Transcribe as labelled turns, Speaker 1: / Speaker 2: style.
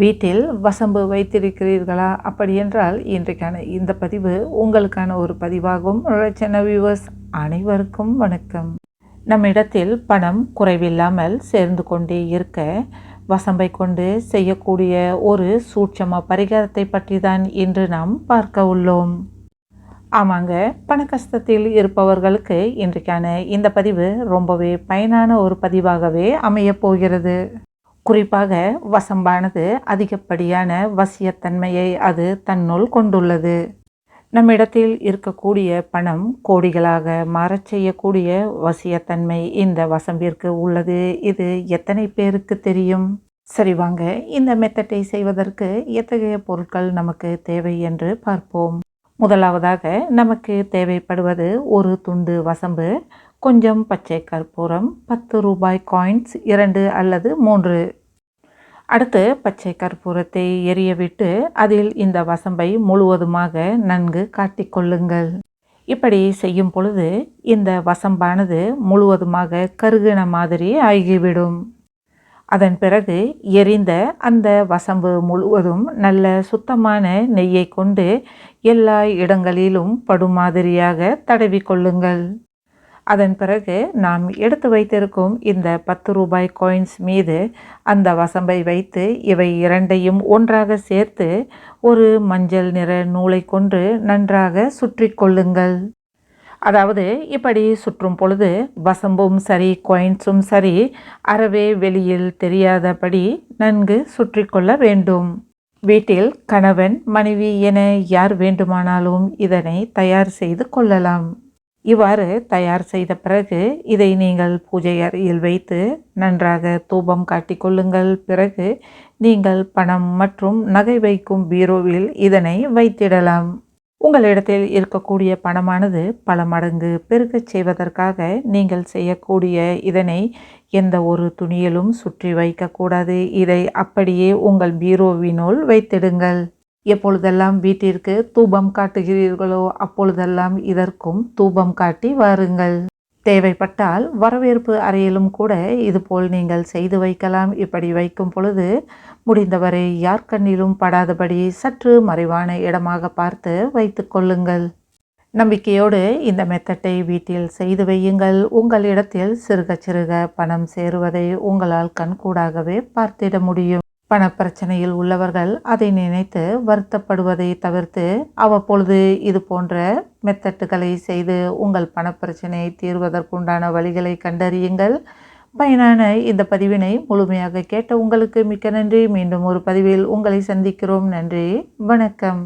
Speaker 1: வீட்டில் வசம்பு வைத்திருக்கிறீர்களா? அப்படியென்றால் இன்றைக்கான இந்த பதிவு உங்களுக்கான ஒரு பதிவாகும். ரச்சன வியூவர்ஸ் அனைவருக்கும் வணக்கம். நம்மிடத்தில் பணம் குறைவில்லாமல் சேர்ந்து கொண்டே இருக்க வசம்பை கொண்டு செய்யக்கூடிய ஒரு சூட்சம பரிகாரத்தை பற்றி தான் இன்று நாம் பார்க்க உள்ளோம். ஆமாங்க பண கஷ்டத்தில் இருப்பவர்களுக்கு இன்றைக்கான இந்த பதிவு ரொம்பவே பயனான ஒரு பதிவாகவே அமையப் போகிறது. குறிப்பாக வசம்பானது அதிகப்படியான வசியத்தன்மையை அது தன்னுள் கொண்டுள்ளது. நம்மிடத்தில் இருக்கக்கூடிய பணம் கோடிகளாக மாறச் செய்யக்கூடிய வசியத்தன்மை இந்த வசம்பிற்கு உள்ளது. இது எத்தனை பேருக்கு தெரியும்? சரி வாங்க இந்த மெத்தட்டை செய்வதற்கு எத்தகைய பொருட்கள் நமக்கு தேவை என்று பார்ப்போம். முதலாவதாக நமக்கு தேவைப்படுவது ஒரு துண்டு வசம்பு கொஞ்சம் பச்சை கற்பூரம் பத்து ரூபாய் காயின்ஸ் இரண்டு அல்லது மூன்று. அடுத்து பச்சை கற்பூரத்தை எரிய விட்டு அதில் இந்த வசம்பை முழுவதுமாக நன்கு காட்டிக்கொள்ளுங்கள் இப்படி செய்யும் பொழுது இந்த வசம்பானது முழுவதுமாக கருகின மாதிரி ஆகிவிடும். அதன் பிறகு எரிந்த அந்த வசம்பு முழுவதும் நல்ல சுத்தமான நெய்யை கொண்டு எல்லா இடங்களிலும் படுமாதிரியாக தடவி கொள்ளுங்கள். அதன் பிறகு நாம் எடுத்து வைத்திருக்கும் இந்த பத்து ரூபாய் காயின்ஸ் மீது அந்த வசம்பை வைத்து இவை இரண்டையும் ஒன்றாக சேர்த்து ஒரு மஞ்சள் நிற நூலை கொண்டு நன்றாக சுற்றி கொள்ளுங்கள். அதாவது இப்படி சுற்றும் பொழுது வசம்பும் சரி காயின்ஸும் சரி அறவே வெளியில் தெரியாதபடி நன்கு சுற்றி கொள்ள வேண்டும். வீட்டில் கணவன் மனைவி என யார் வேண்டுமானாலும் இதனை தயார் செய்து கொள்ளலாம். இவ்வாறு தயார் செய்த பிறகு இதை நீங்கள் பூஜை அறையில் வைத்து நன்றாக தூபம் காட்டிக்கொள்ளுங்கள் பிறகு நீங்கள் பணம் மற்றும் நகை வைக்கும் பீரோவில் இதனை வைத்திடலாம். உங்களிடத்தில் இருக்கக்கூடிய பணமானது பல மடங்கு பெருகச் செய்வதற்காக நீங்கள் செய்யக்கூடிய இதனை எந்த ஒரு துணியிலும் சுற்றி வைக்கக்கூடாது இதை அப்படியே உங்கள் பீரோவினுள் வைத்திடுங்கள். எப்பொழுதெல்லாம் வீட்டிற்கு தூபம் காட்டுகிறீர்களோ அப்பொழுதெல்லாம் இதற்கும் தூபம் காட்டி வாருங்கள். தேவைப்பட்டால் வரவேற்பு அறையிலும் கூட இதுபோல் நீங்கள் செய்து வைக்கலாம். இப்படி வைக்கும் பொழுது முடிந்தவரை யார் கண்ணிலும் படாதபடி சற்று மறைவான இடமாக பார்த்து வைத்து கொள்ளுங்கள். நம்பிக்கையோடு இந்த மெத்தட்டை வீட்டில் செய்து வையுங்கள். உங்களிடத்தில் சிறுக சிறுக பணம் சேருவதை உங்களால் கண்கூடாகவே பார்த்திட முடியும். பணப்பிரச்சனையில் உள்ளவர்கள் அதை நினைத்து வருத்தப்படுவதை தவிர்த்து அவ்வப்பொழுது இது போன்ற மெத்தட்டுகளை செய்து உங்கள் பணப்பிரச்சனையை தீர்வதற்குண்டான வழிகளை கண்டறியுங்கள். பயனான இந்த பதிவினை முழுமையாக கேட்ட உங்களுக்கு மிக்க நன்றி. மீண்டும் ஒரு பதிவில் உங்களை சந்திக்கிறோம். நன்றி. வணக்கம்.